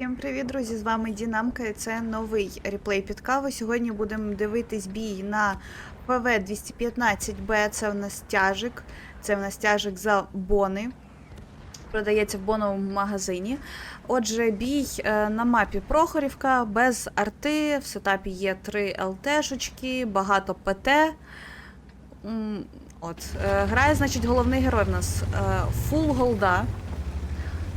Всім привіт, друзі! З вами Дінамка і це новий реплей під каву. Сьогодні будемо дивитись бій на ПВ 215Б. Це в нас тяжик. Це в нас тяжик за бони. Продається в боновому магазині. Отже, бій е, на мапі Прохорівка без арти. В сетапі є три ЛТшечки, багато ПТ. От, е, грає, значить, головний герой в нас е, фул голда.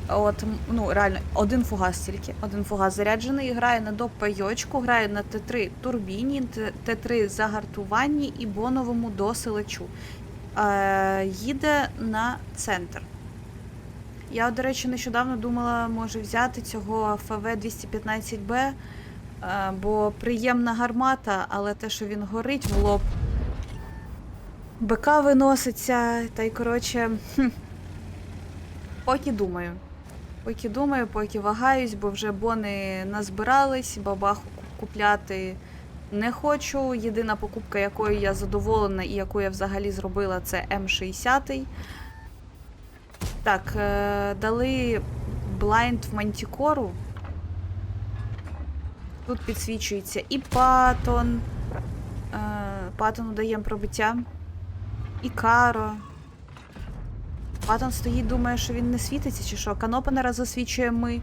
От, ну, реально, один фугас тільки. Один фугас заряджений, грає на допайочку, грає на Т3 турбіні, Т- Т3 загартуванні і боновому доселечу. Е, їде на центр. Я, до речі, нещодавно думала, може взяти цього ФВ 215Б, е, бо приємна гармата, але те, що він горить в лоб. БК виноситься, та й коротше. Поки думаю. Поки думаю, поки вагаюсь, бо вже бони назбирались, бабаху купляти не хочу. Єдина покупка, якою я задоволена і яку я взагалі зробила, це М60. Так, е- дали блайнд в мантікору. Тут підсвічується і патон. Е- патону даємо пробиття. І каро. Патон стоїть, думає, що він не світиться, чи що? Канопенера засвічує ми.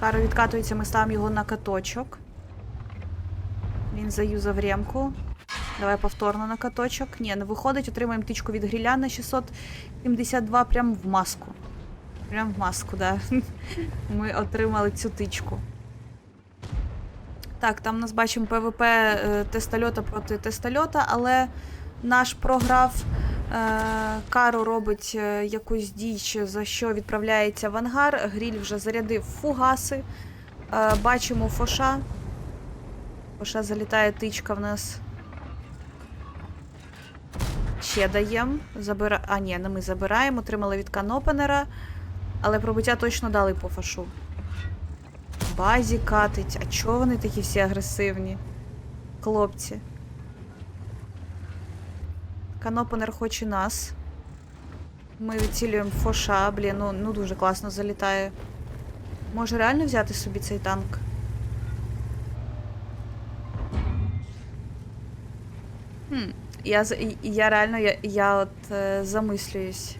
Каро відкатується, ми ставимо його на каточок. Він заюзав ремку. Давай повторно на каточок. Ні, не виходить, отримаємо тичку від гріля на 672 прямо в маску. Прям в маску, да. Ми отримали цю тичку. Так, там нас бачимо ПВП е, тестольота проти тестольота, але наш програв. Е, Каро робить е, якусь діч, за що відправляється в ангар. Гріль вже зарядив фугаси. Е, бачимо фоша. Фоша залітає тичка в нас. Ще даємо. Забира... А, ні, не ми забираємо. Отримали від канопенера. Але пробиття точно дали по фашу. Базі катить. А чого вони такі всі агресивні? Хлопці. Канопенер хоче нас. Ми відцілюємо фоша, блін, ну, ну дуже класно залітає. Може реально взяти собі цей танк? Хм, я, я реально я, я от е, замислююсь.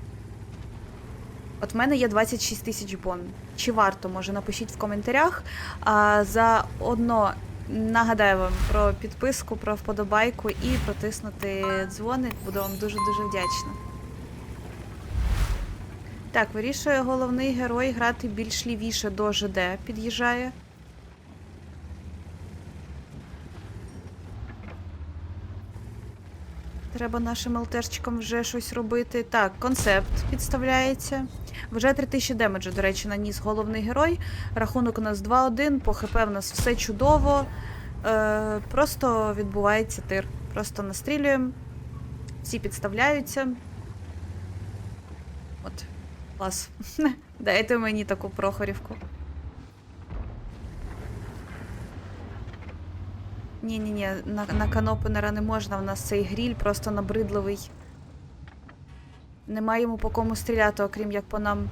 От в мене є 26 тисяч бон. Чи варто, може, напишіть в коментарях. А за одно нагадаю вам про підписку, про вподобайку і протиснути дзвоник. Буду вам дуже-дуже вдячна. Так, вирішує головний герой грати більш лівіше до ЖД. Під'їжджає. Треба нашим ЛТшечкам вже щось робити. Так, концепт підставляється. Вже 3000 демеджу, до речі, наніс головний герой. Рахунок у нас 2-1, по ХП в нас все чудово. Е, просто відбувається тир. Просто настрілюємо. Всі підставляються. От, клас. Дайте мені таку прохорівку. Ні-ні-ні, на, на канопенера не можна, в нас цей гріль просто набридливий. Нема йому по кому стріляти, окрім як по нам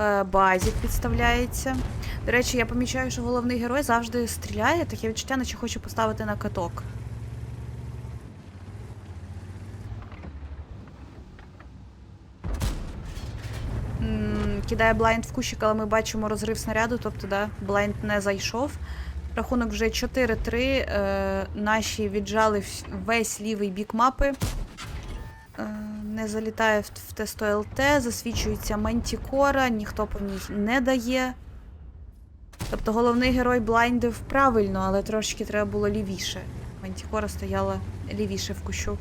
е, базік підставляється. До речі, я помічаю, що головний герой завжди стріляє, таке відчуття, наче хоче поставити на каток. М, Кидає блайнд в кущик, але ми бачимо розрив снаряду, тобто да, блайнд не зайшов. Рахунок вже 4-3. Е, наші віджали весь лівий бік мапи. Е, не залітає в, в тесто ЛТ, засвічується Мантікора, ніхто по ній не дає. Тобто головний герой блайндив правильно, але трошки треба було лівіше. Мантікора стояла лівіше в кущу.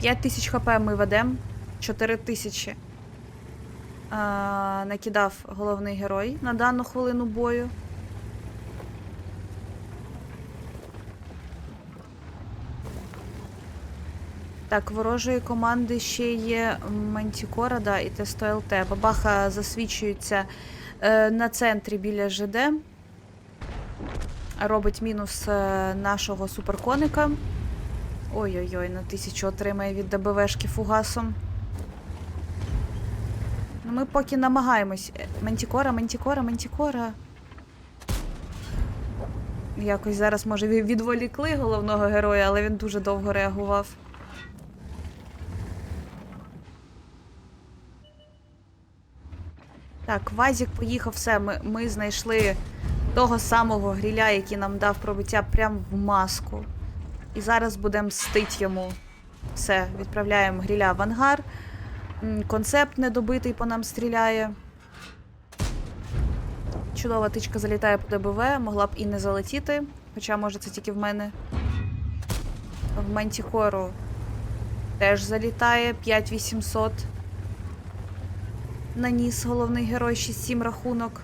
5 тисяч хп ми ведемо. 4 тисячі. Накидав головний герой на дану хвилину бою. Так, ворожої команди ще є Мантікора, да, і Тесто ЛТ. Бабаха засвічується е, на центрі біля ЖД. Робить мінус е, нашого суперконика. Ой-ой-ой, на тисячу отримає від ДБВшки фугасом. Ми поки намагаємось. Мантікора, мантікора, мантікора. Якось зараз, може, відволікли головного героя, але він дуже довго реагував. Так, Вазік поїхав все. Ми, ми знайшли того самого гріля, який нам дав пробиття прямо в маску. І зараз будемо мстить йому. Все, відправляємо гріля в ангар. Концепт недобитий по нам стріляє. Чудова тичка залітає по ДБВ, могла б і не залетіти, хоча, може, це тільки в мене. В Мантікору теж залітає 5800. Наніс головний герой 6-7 рахунок.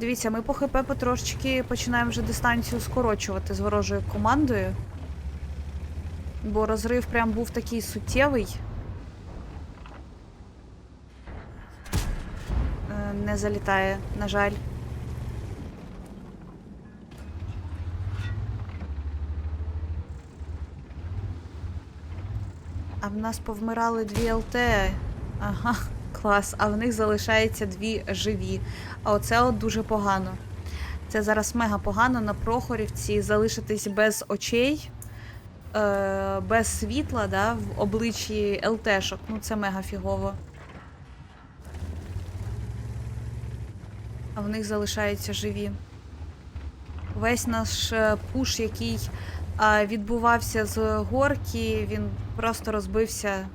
Дивіться, ми по ХП потрошечки починаємо вже дистанцію скорочувати з ворожою командою. Бо розрив прям був такий суттєвий. Е, Залітає, на жаль. А в нас повмирали дві ЛТ. Ага, клас. А в них залишається дві живі. А оце от дуже погано. Це зараз мега погано на Прохорівці залишитись без очей, е, без світла, да, в обличчі ЛТшок. Ну це мега фігово. А в них залишаються живі. Весь наш е, пуш, який відбувався з горки, він просто розбився.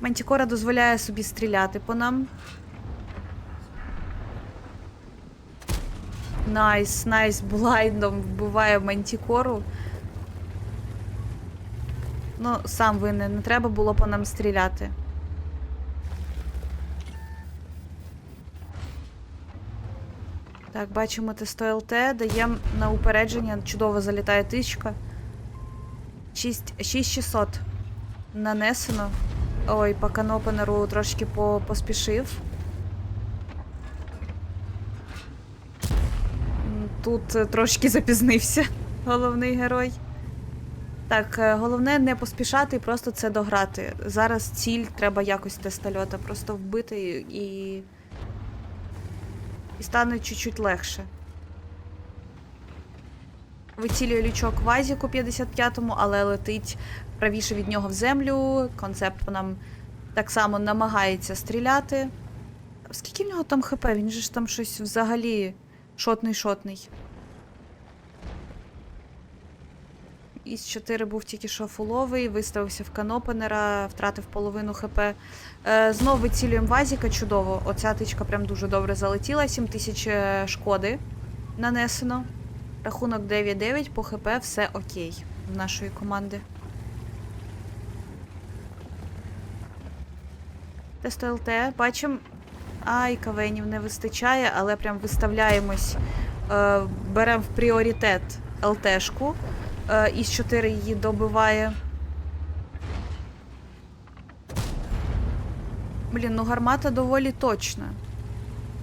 Мантікора дозволяє собі стріляти по нам. Найс, найс, блайндом вбиває мантікору. Ну, сам винен, не треба було по нам стріляти. Так, бачимо тесто ЛТ, даємо на упередження, чудово залітає тичка. 6 6600 нанесено. Ой, по канопенеру трошки по, поспішив. Тут е, трошки запізнився головний герой. Так, е, головне не поспішати і просто це дограти. Зараз ціль треба якось тестольота просто вбити і. І стане чуть-чуть легше. Вицілює лючок Вазіку 55-му, але летить правіше від нього в землю. Концепт нам так само намагається стріляти. Скільки в нього там ХП? Він же ж там щось взагалі шотний-шотний. Із 4 був тільки що фуловий, виставився в канопенера, втратив половину ХП. Е, знов вицілюємо Вазіка, чудово. Оця тичка прям дуже добре залетіла. 7000 е, шкоди нанесено. Рахунок 9-9 по ХП все окей в нашої команди. Тест ЛТ. Бачимо. Ай, кавенів не вистачає, але прям виставляємось. Е, беремо в пріоритет ЛТшку. Е, із 4 її добиває. Блін, ну гармата доволі точна.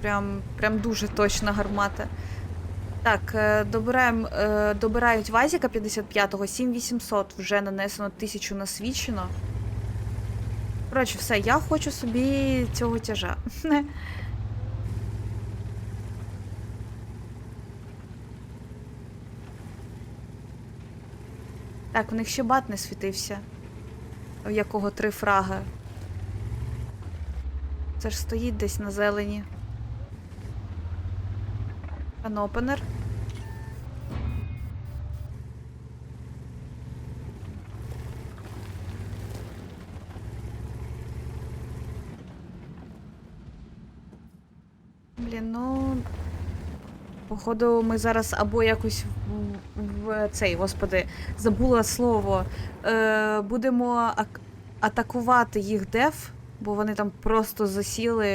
Прям, прям дуже точна гармата. Так, е, добираємо, е, добирають Вазіка 55-го, 7800 вже нанесено, 1000 насвічено. Коротше, все, я хочу собі цього тяжа. Так, в них ще бат не світився. У якого три фраги. Це ж стоїть десь на зелені. Канопенер. Блін, ну. Походу, ми зараз або якось в, в цей, господи, забула слово. Е, будемо ак- атакувати їх деф, бо вони там просто засіли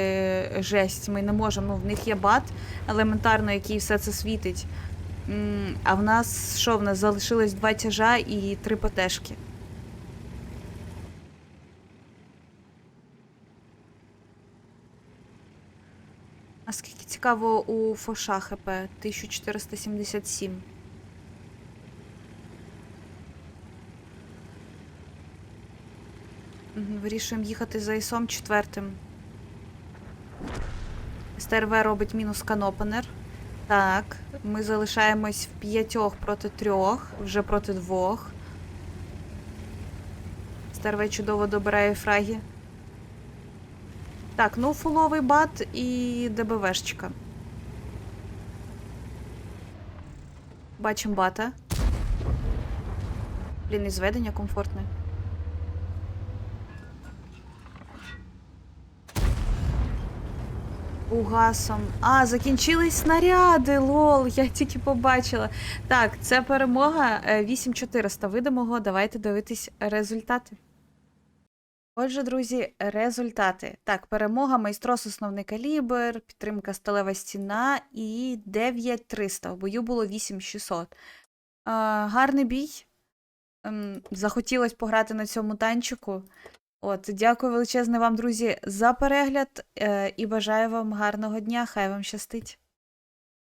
жесть. Ми не можемо. Ну, в них є бат елементарно, який все це світить. А в нас що? В нас залишилось два тяжа і три ПТшки. А скільки цікаво у Фоша ХП? 1477. Вирішуємо їхати за ІСом четвертим. СТРВ робить мінус канопенер. Так, ми залишаємось в п'ятьох проти трьох, вже проти двох. СТРВ чудово добирає фраги. Так, ну фуловий бат і ДБВшечка. Бачимо бата. Блін, і зведення комфортне. Угасом. А, закінчились снаряди, лол, я тільки побачила. Так, це перемога е, 8400 видимого. Давайте дивитись результати. Отже, друзі, результати. Так, перемога, майстрос, основний калібр, підтримка сталева стіна і 9300. В бою було 8600. А, гарний бій. Ем, захотілось пограти на цьому танчику. От, дякую величезне вам, друзі, за перегляд е, і бажаю вам гарного дня. Хай вам щастить.